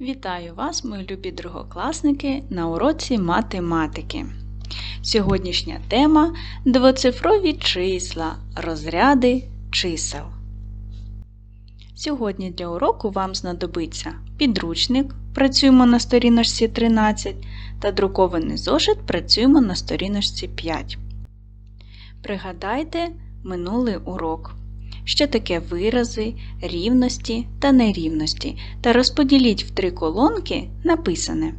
Вітаю вас, мої любі другокласники, на уроці математики. Сьогоднішня тема двоцифрові числа, розряди чисел. Сьогодні для уроку вам знадобиться підручник, працюємо на сторіночці 13 та друкований зошит працюємо на сторіночці 5. Пригадайте минулий урок. Що таке вирази, рівності та нерівності, та розподіліть в три колонки написане.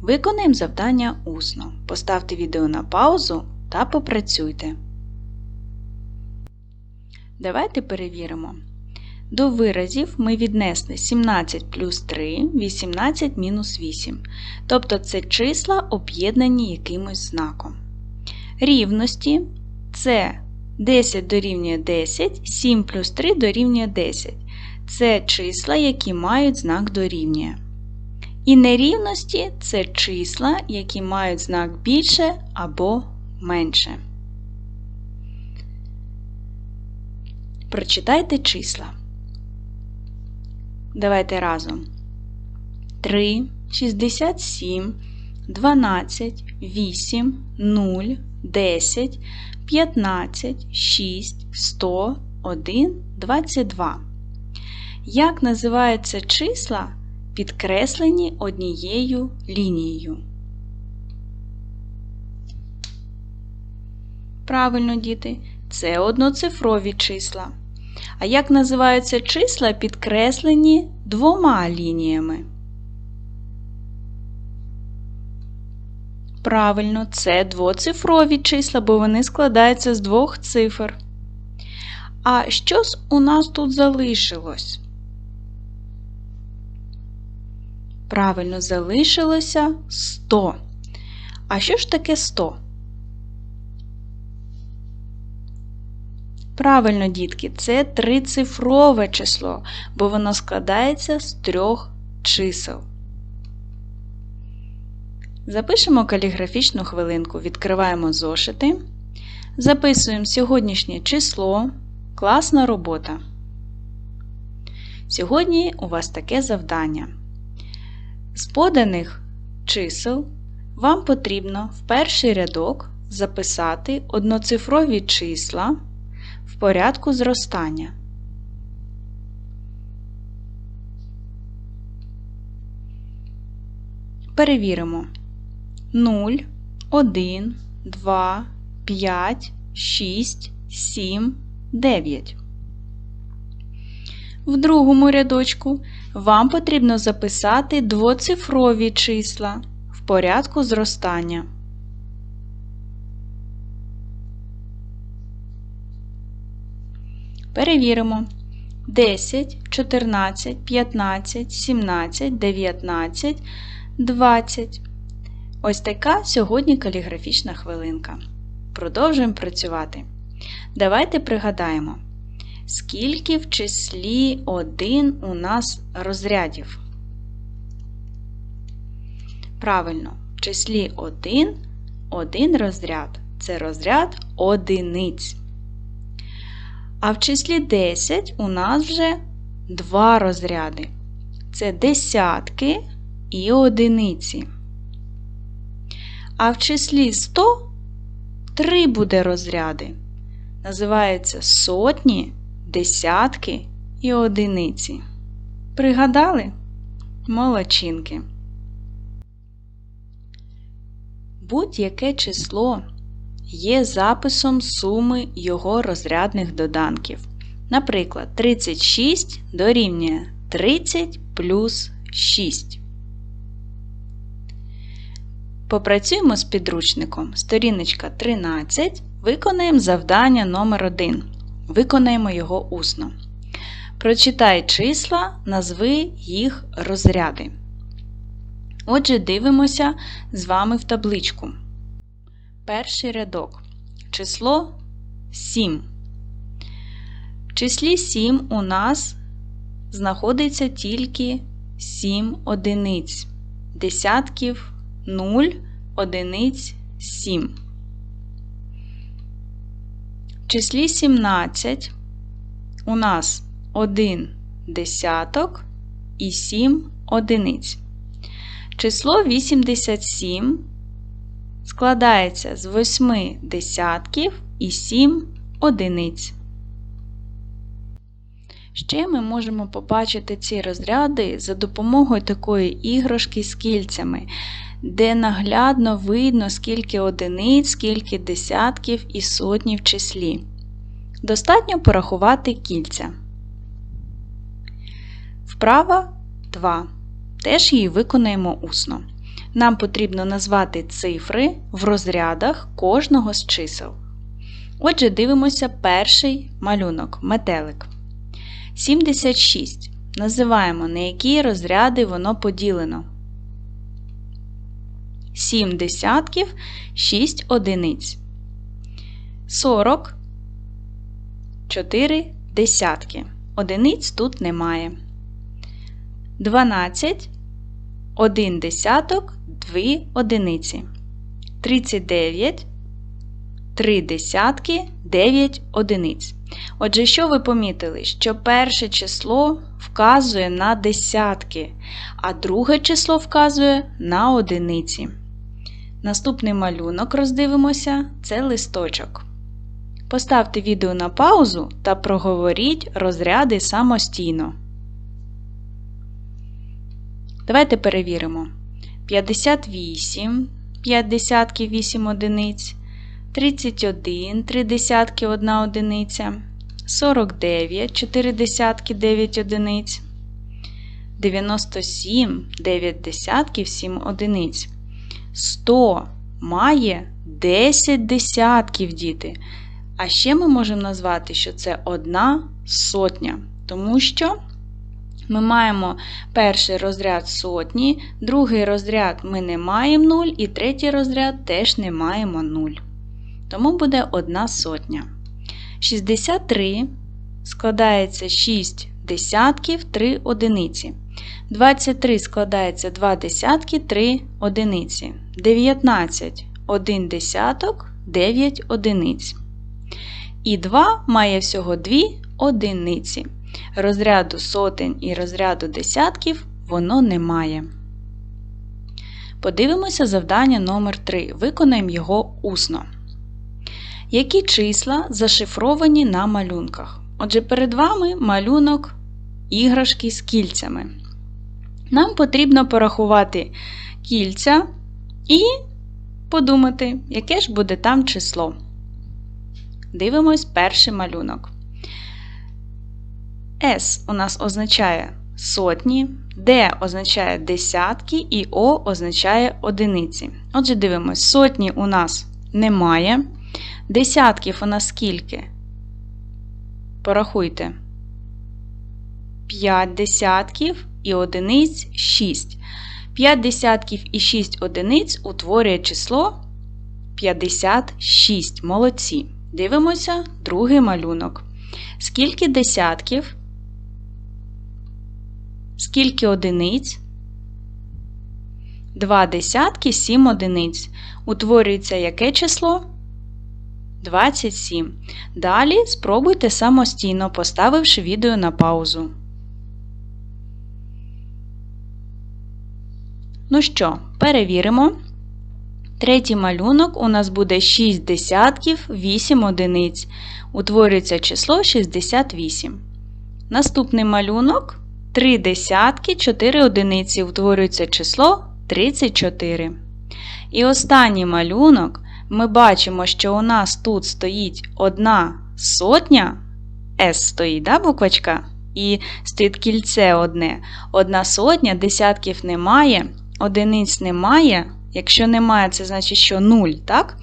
Виконаємо завдання усно. Поставте відео на паузу та попрацюйте. Давайте перевіримо. До виразів ми віднесли 17 плюс 3, 18 мінус 8. Тобто це числа об'єднані якимось знаком. Рівності це 10 дорівнює 10, 7 плюс 3 дорівнює 10. Це числа, які мають знак дорівнює. І нерівності це числа, які мають знак більше або менше. Прочитайте числа. Давайте разом. 3, 67, 12, 8, 0, 10, 15, 6, 100, 1, 22. Як називаються числа, підкреслені однією лінією? Правильно, діти, це одноцифрові числа. А як називаються числа, підкреслені двома лініями? Правильно, це двоцифрові числа, бо вони складаються з двох цифр. А що ж у нас тут залишилось? Правильно, залишилося 100. А що ж таке 100? Правильно, дітки, це трицифрове число, бо воно складається з трьох чисел. Запишемо каліграфічну хвилинку, відкриваємо зошити, записуємо сьогоднішнє число, класна робота. Сьогодні у вас таке завдання. З поданих чисел вам потрібно в перший рядок записати одноцифрові числа в порядку зростання. Перевіримо. 0, 1, 2, 5, 6, 7, 9. В другому рядочку вам потрібно записати двоцифрові числа в порядку зростання. Перевіримо. 10, 14, 15, 17, 19, 20. Ось така сьогодні каліграфічна хвилинка. Продовжуємо працювати. Давайте пригадаємо, скільки в числі 1 у нас розрядів. Правильно, в числі 1 один розряд це розряд одиниць. А в числі 10 у нас вже два розряди. Це десятки і одиниці. А в числі 100 три буде розряди. Називаються сотні, десятки і одиниці. Пригадали? Молодчинки. Будь-яке число є записом суми його розрядних доданків. Наприклад, 36 дорівнює 30 плюс 6. Попрацюємо з підручником. Сторіночка 13. Виконаємо завдання номер 1 Виконаємо його усно. Прочитай числа, назви їх розряди. Отже, дивимося з вами в табличку. Перший рядок. Число 7. В числі 7 у нас знаходиться тільки 7 одиниць. Десятків 0, одиниць 7. В числі 17 у нас 1 десяток і 7 одиниць. Число 87 складається з 8 десятків і 7 одиниць. Ще ми можемо побачити ці розряди за допомогою такої іграшки з кільцями, де наглядно видно, скільки одиниць, скільки десятків і сотні в числі. Достатньо порахувати кільця. Вправа 2. Теж її виконаємо усно. Нам потрібно назвати цифри в розрядах кожного з чисел. Отже, дивимося перший малюнок метелик. 76. Називаємо, на які розряди воно поділено. 7 десятків, 6 одиниць. 40. 4 десятки. Одиниць тут немає. 12. 1 десяток, 2 одиниці. 39. 3 десятки, 9 одиниць. Отже, що ви помітили? Що перше число вказує на десятки, а друге число вказує на одиниці. Наступний малюнок роздивимося це листочок. Поставте відео на паузу та проговоріть розряди самостійно. Давайте перевіримо. 58, 5 десятків 8 одиниць. 31, 3 десятки 1 одиниця, 49, 4 десятки 9 одиниць, 97, 9 десятків 7 одиниць. 100 має 10 десятків діти. А ще ми можемо назвати, що це одна сотня, тому що ми маємо перший розряд сотні, другий розряд ми не маємо 0, і третій розряд теж не маємо 0 тому буде 1 сотня. 63 складається 6 десятків 3 одиниці. 23 складається 2 десятки 3 одиниці. 19 1 десяток 9 одиниць. І 2 має всього 2 одиниці. Розряду сотень і розряду десятків воно не має. Подивимося завдання номер 3 Виконаємо його усно. Які числа зашифровані на малюнках? Отже, перед вами малюнок іграшки з кільцями. Нам потрібно порахувати кільця і подумати, яке ж буде там число. Дивимось перший малюнок. С у нас означає сотні, Д означає десятки і О означає одиниці. Отже, дивимось, сотні у нас немає. Десятків у нас скільки? Порахуйте. 5 десятків і одиниць 6. 5 десятків і 6 одиниць утворює число 56. Молодці. Дивимося другий малюнок. Скільки десятків? Скільки одиниць? 2 десятки, 7 одиниць. Утворюється яке число? 27. Далі спробуйте самостійно, поставивши відео на паузу. Ну що, перевіримо. Третій малюнок у нас буде 6 десятків, 8 одиниць. Утворюється число 68. Наступний малюнок 3 десятки, 4 одиниці. Утворюється число 34. І останній малюнок ми бачимо, що у нас тут стоїть одна сотня, S стоїть, да, буквочка? І стоїть кільце одне. Одна сотня, десятків немає, одиниць немає. Якщо немає, це значить, що 0, так?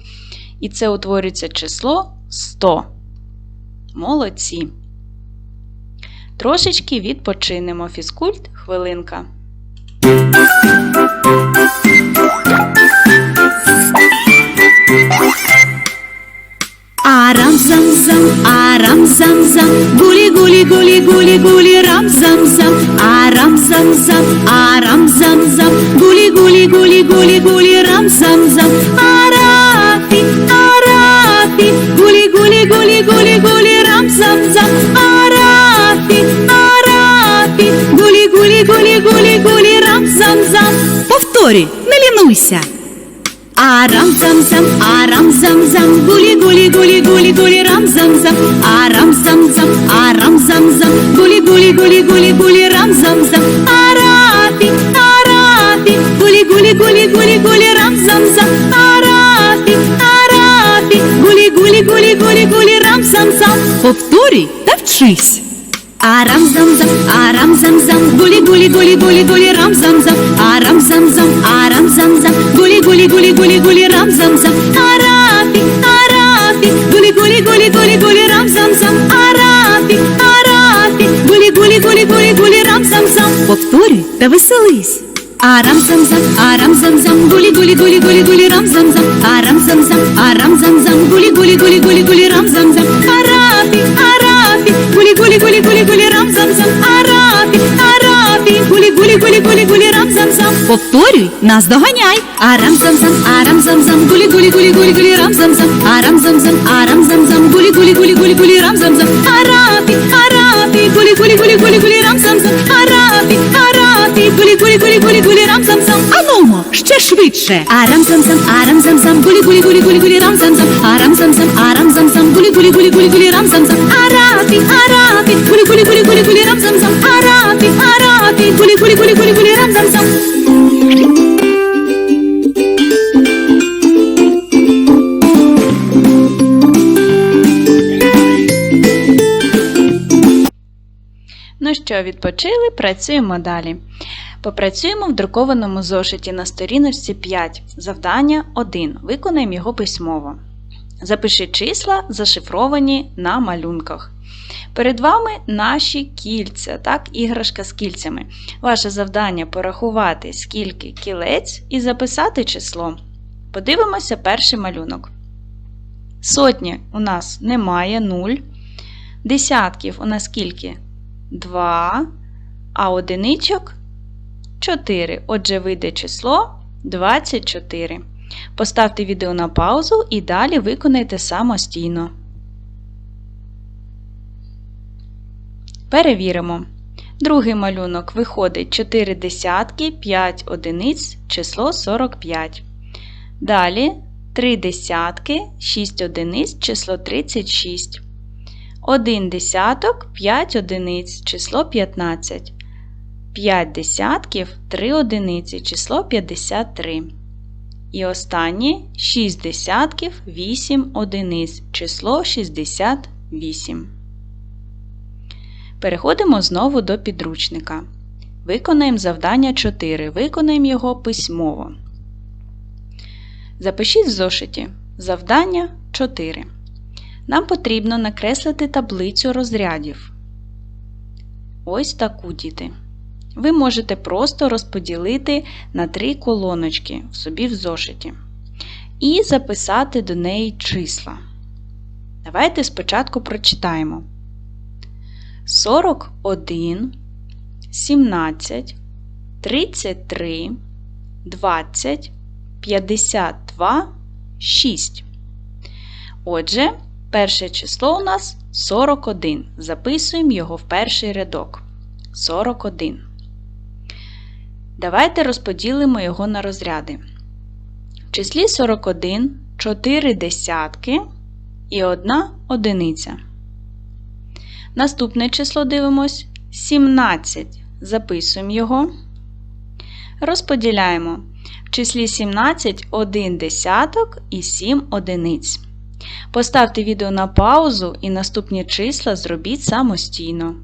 І це утворюється число 100. Молодці. Трошечки відпочинемо фізкульт хвилинка. Арам зам зам, арам зам зам, гули гули гули гули гули рам зам зам, зам зам, гули гули гули гули гули рам зам зам, арафи, арафи, гули гули гули гули гули рам зам зам, гули гули гули гули гули Повторюй, не лінуйся. Арам зам зам, арам зам зам, гулі гулі гулі гулі гулі рам зам зам, арам зам зам, арам Повторюй та вчись. Арам зам зам, арам зам зам, гулі гулі гулі гулі гулі рам зам зам, арам зам зам, арам зам зам, гулі гулі гулі гулі гулі рам зам зам, арапі, арапі, гулі гулі гулі гулі гулі рам зам зам, арапі, арапі, гулі гулі гулі гулі гулі рам зам зам. Повторюй та веселись. Арам зам зам, арам зам зам, гулі гулі гулі гулі гулі рам зам зам, арам зам зам, арам зам зам, гулі гулі гулі гулі гулі рам зам зам, арапі, гулі гулі гулі гулі рам зам зам, арапі, арапі, гулі гулі гулі гулі гулі рам зам зам. Повторюй, нас доганяй. Арам зам зам, арам зам зам, гулі гулі гулі гулі гулі рам зам зам, арам зам зам, арам зам зам, гулі гулі гулі гулі гулі рам зам зам, арапі, арапі, гулі гулі гулі гулі гулі рам зам зам, арапі, арапі, гулі гулі гулі гулі гулі рам зам зам. Анумо, ще швидше. Арам зам зам, арам зам зам, гулі гулі гулі гулі гулі рам зам зам, арам зам зам, арам зам зам, гулі гулі гулі гулі гулі гулі гулі рам зам зам, арапі, арапі, гулі гулі гулі гулі гулі рам зам зам. Ну що, відпочили, працюємо далі. Попрацюємо в друкованому зошиті на сторіночці 5. Завдання 1. Виконаємо його письмово. Запиши числа, зашифровані на малюнках. Перед вами наші кільця, так, іграшка з кільцями. Ваше завдання порахувати, скільки кілець і записати число. Подивимося перший малюнок. Сотні у нас немає 0. Десятків у нас скільки? 2, а одиничок 4. Отже, вийде число 24. Поставте відео на паузу і далі виконайте самостійно. Перевіримо. Другий малюнок виходить 4 десятки, 5 одиниць, число 45. Далі 3 десятки, 6 одиниць, число 36. 1 десяток, 5 одиниць, число 15. 5 десятків, 3 одиниці, число 53. І останнє 6 десятків, 8 одиниць, число 68. Переходимо знову до підручника. Виконаємо завдання 4. Виконаємо його письмово. Запишіть в зошиті завдання 4. Нам потрібно накреслити таблицю розрядів. Ось таку діти. Ви можете просто розподілити на три колоночки в собі в зошиті і записати до неї числа. Давайте спочатку прочитаємо: 41, 17, 33, 20, 52, 6. Отже, Перше число у нас 41. Записуємо його в перший рядок. 41. Давайте розподілимо його на розряди. В числі 41 4 десятки і 1 одиниця. Наступне число дивимось 17. Записуємо його. Розподіляємо. В числі 17 1 десяток і 7 одиниць. Поставте відео на паузу і наступні числа зробіть самостійно.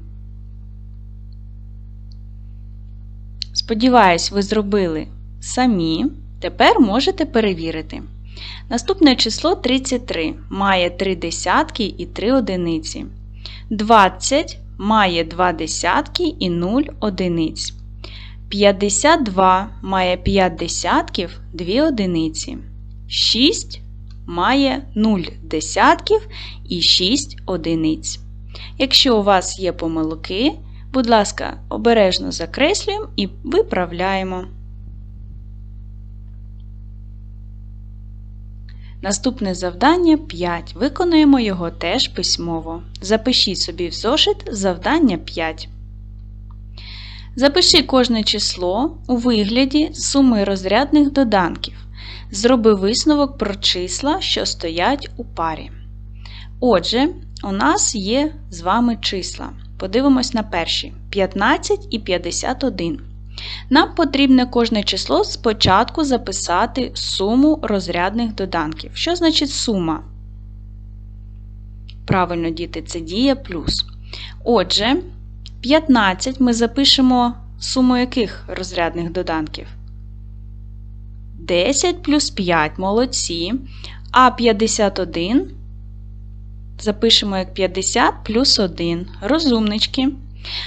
Сподіваюсь, ви зробили самі. Тепер можете перевірити. Наступне число 33 має 3 десятки і 3 одиниці. 20 має 2 десятки і 0 одиниць. 52 має 5 десятків 2 одиниці. 6 має 0 десятків і 6 одиниць. Якщо у вас є помилки, будь ласка, обережно закреслюємо і виправляємо. Наступне завдання 5. Виконуємо його теж письмово. Запишіть собі в зошит завдання 5. Запиши кожне число у вигляді суми розрядних доданків. Зроби висновок про числа, що стоять у парі. Отже, у нас є з вами числа. Подивимось на перші 15 і 51. Нам потрібне кожне число спочатку записати суму розрядних доданків. Що значить сума? Правильно, діти, це дія плюс. Отже, 15 ми запишемо суму яких розрядних доданків? 10 плюс 5 молодці. А 51 запишемо як 50 плюс 1. Розумнички.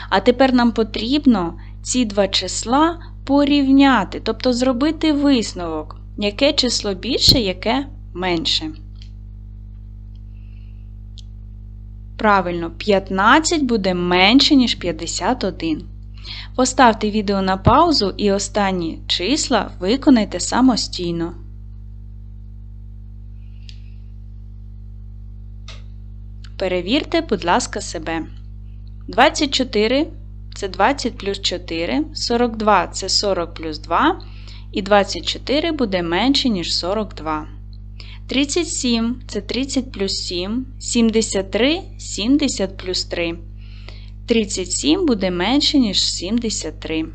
А тепер нам потрібно ці два числа порівняти, тобто зробити висновок, яке число більше, яке менше. Правильно, 15 буде менше, ніж 51. Поставте відео на паузу і останні числа виконайте самостійно. Перевірте, будь ласка, себе. 24 це 20 плюс 4, 42 це 40 плюс 2, і 24 буде менше, ніж 42. 37 це 30 плюс 7, 73 70 плюс 3. 37 буде менше, ніж 73.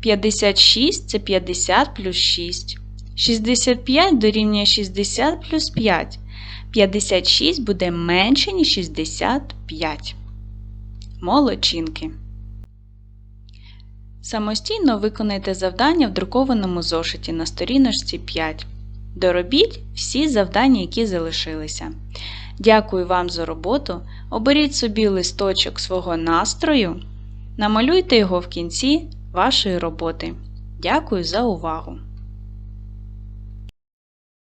56 це 50 плюс 6. 65 дорівнює 60 плюс 5. 56 буде менше, ніж 65. Молодчинки. Самостійно виконайте завдання в друкованому зошиті на сторіночці 5. Доробіть всі завдання, які залишилися. Дякую вам за роботу. Оберіть собі листочок свого настрою, намалюйте його в кінці вашої роботи. Дякую за увагу!